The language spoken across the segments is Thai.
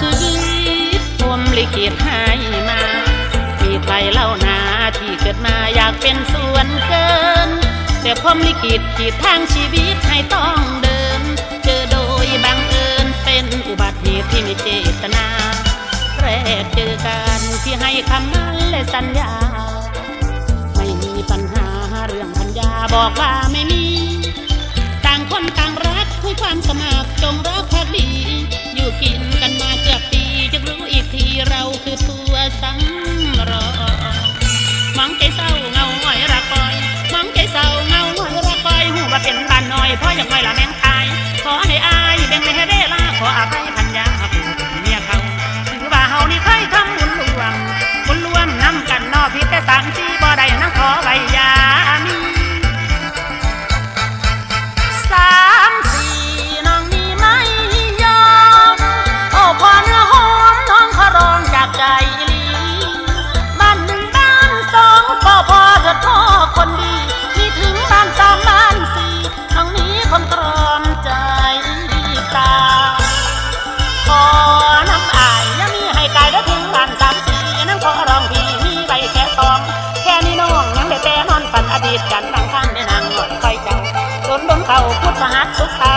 ชีวิตรวมลิขิตให้มา มีใครเล่านาที่เกิดมาอยากเป็นส่วนเกิน แต่พมลิขิตขีดทางชีวิตให้ต้องเดิน เจอโดยบังเอิญเป็นอุบัติเหตุที่มีเจตนา แรกเจอกันที่ให้คำนั้นและสัญญา ไม่มีปัญหาเรื่องพัญญาบอกว่า ได้แต่นอนฝันอดีตกันบางครั้งได้นางหอดคอยเจ้าโดนดนเขาพุทธหัสสุขเสา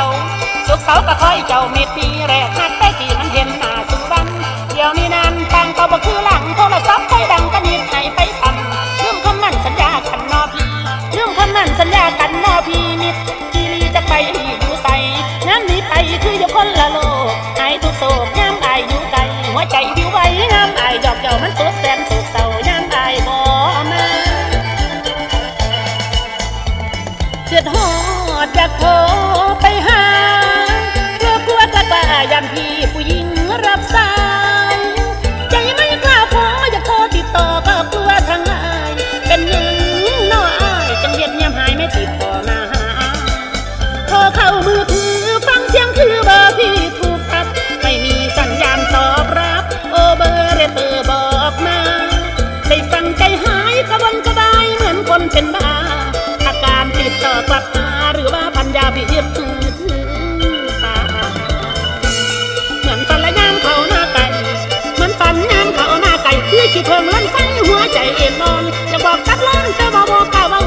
สุขเสาก็คอยเจ้าเม็ดปีแรกหักแต่ที่มันเห็นหน้าสุบันเดี๋ยวนี้นั้นต่างก็บ่คือหลังโทรศัพท์คอยดังกันยิดให้ไปทำเรื่องคำนั้นสัญญากันนอพี่เรื่องคำนั้นสัญญากันนอพี่นิดจีรีจะไปอยู่ใส่น้ำนี้ไปคืออยู่คนละโลกหายทุกโศกย้ำอายอยู่ไกลหัวใจวิวไว้ย้ำอายดอกเจ้ามันสุด ดหอดอยากโทรไป นฟังหัวใจเอ็นนอนจะบอกกับล้อนจะบอกบอกกะว่า